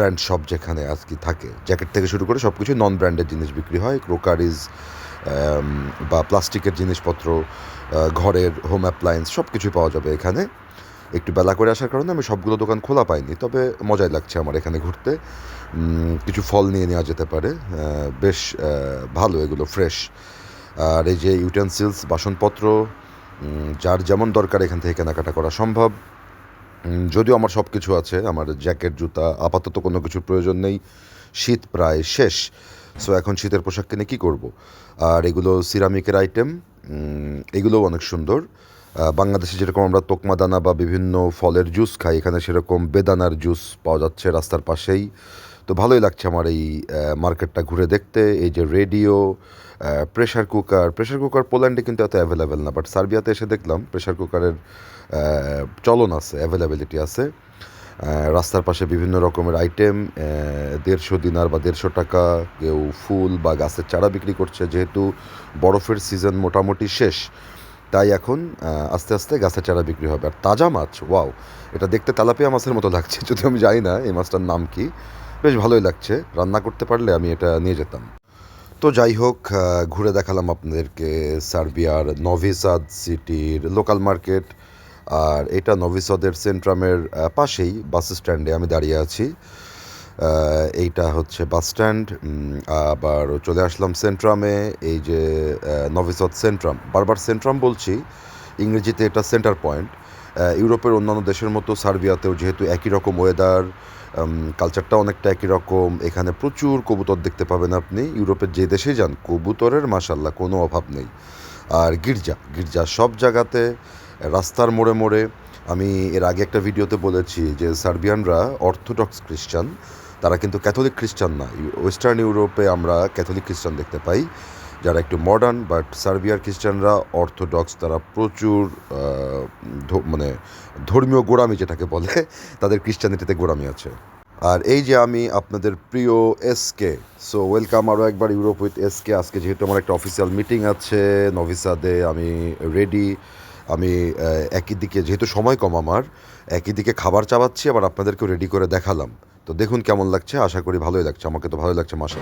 Brand shop যেখানে আজকে থাকে। জ্যাকেট থেকে শুরু করে সব কিছু নন ব্র্যান্ডের জিনিস বিক্রি হয়। ক্রোকারিজ বা প্লাস্টিকের জিনিসপত্র ঘরের হোম অ্যাপ্লায়েন্স সব কিছুই পাওয়া যাবে এখানে। একটু বেলা করে আসার কারণে আমি সবগুলো দোকান খোলা পাইনি, তবে মজাই লাগছে আমার এখানে ঘুরতে। কিছু ফল নিয়ে নেওয়া যেতে পারে। বেশ ভালো এগুলো ফ্রেশ আর এই যে ইউটেন্সিলস বাসনপত্র যার যেমন দরকার এখান থেকে কেনাকাটা করা সম্ভব। যদিও আমার সব কিছু আছে, আমার জ্যাকেট, জুতা, আপাতত কোনো কিছুর প্রয়োজন নেই। শীত প্রায় শেষ সো এখন শীতের পোশাক কিনে কী করব? আর এগুলো সিরামিকের আইটেম এগুলোও অনেক সুন্দর। বাংলাদেশে যেরকম আমরা তোকমা দানা বা বিভিন্ন ফলের জুস খাই, এখানে সেরকম বেদানার জুস পাওয়া যাচ্ছে রাস্তার পাশেই। তো ভালোই লাগছে আমার এই মার্কেটটা ঘুরে দেখতে। এই যে radio pressure cooker pressure cooker পোল্যান্ডে কিন্তু এত অ্যাভেলেবেল না বাট সার্বিয়াতে এসে দেখলাম প্রেশার কুকারের চলন আছে অ্যাভেলেবিলিটি আছে। রাস্তার পাশে বিভিন্ন রকমের আইটেম দেড়শো দিনার বা দেড়শো টাকা কেউ ফুল বা গাছের চারা বিক্রি করছে, যেহেতু বরফের সিজন মোটামুটি শেষ, তাই এখন আস্তে আস্তে গাছের চারা বিক্রি হবে। আর তাজা মাছ ওয়াও এটা দেখতে তালাপিয়া মাছের মতো লাগছে যদি আমি জানি না এই মাছটার নাম কি। বেশ ভালোই লাগছে। রান্না করতে পারলে আমি এটা নিয়ে যেতাম। তো যাই হোক ঘুরে দেখালাম আপনাদেরকে সার্বিয়ার নভিসাদ সিটির লোকাল মার্কেট। আর এটা নভিসাদের সেন্ট্রামের পাশেই বাস স্ট্যান্ডে আমি দাঁড়িয়ে আছি। এইটা হচ্ছে বাস স্ট্যান্ড। আবার চলে আসলাম সেন্ট্রামে। এই যে নভিসদ সেন্ট্রাম, বারবার সেন্ট্রাম বলছি। ইংরেজিতে এটা সেন্টার পয়েন্ট ইউরোপের অন্যান্য দেশের মতো সার্বিয়াতেও যেহেতু একই রকম ওয়েদার কালচারটা অনেকটা একই রকম, এখানে প্রচুর কবুতর দেখতে পাবেন আপনি। ইউরোপের যে দেশে যান, কবুতরের মাসাল্লাহ কোনো অভাব নেই। আর গির্জা গির্জা সব জায়গাতে, রাস্তার মোড়ে মোড়ে। আমি এর আগে একটা ভিডিওতে বলেছি যে সার্বিয়ানরা অর্থোডক্স খ্রিস্টান, তারা কিন্তু ক্যাথলিক খ্রিস্টান না। ওয়েস্টার্ন ইউরোপে আমরা ক্যাথলিক খ্রিস্টান দেখতে পাই। যারা একটু মডার্ন বাট সার্বিয়ার খ্রিস্টানরা অর্থোডক্স তারা প্রচুর মানে ধর্মীয় গোড়ামি যেটাকে বলে, তাদের খ্রিস্টানিটিতে গোড়ামি আছে। আর এই যে আমি আপনাদের প্রিয় এসকে সো ওয়েলকাম আরও একবার ইউরোপ উইথ এসকে আজকে যেহেতু আমার একটা অফিসিয়াল মিটিং আছে, নভিসাদে আমি রেডি আমি একই দিকে, যেহেতু সময় কম আমার, একই দিকে খাবার চাবাচ্ছি, আবার আপনাদেরকেও রেডি করে দেখালাম। তো দেখুন কেমন লাগছে, আশা করি ভালোই লাগছে, আমাকে তো ভালোই লাগছে মাসা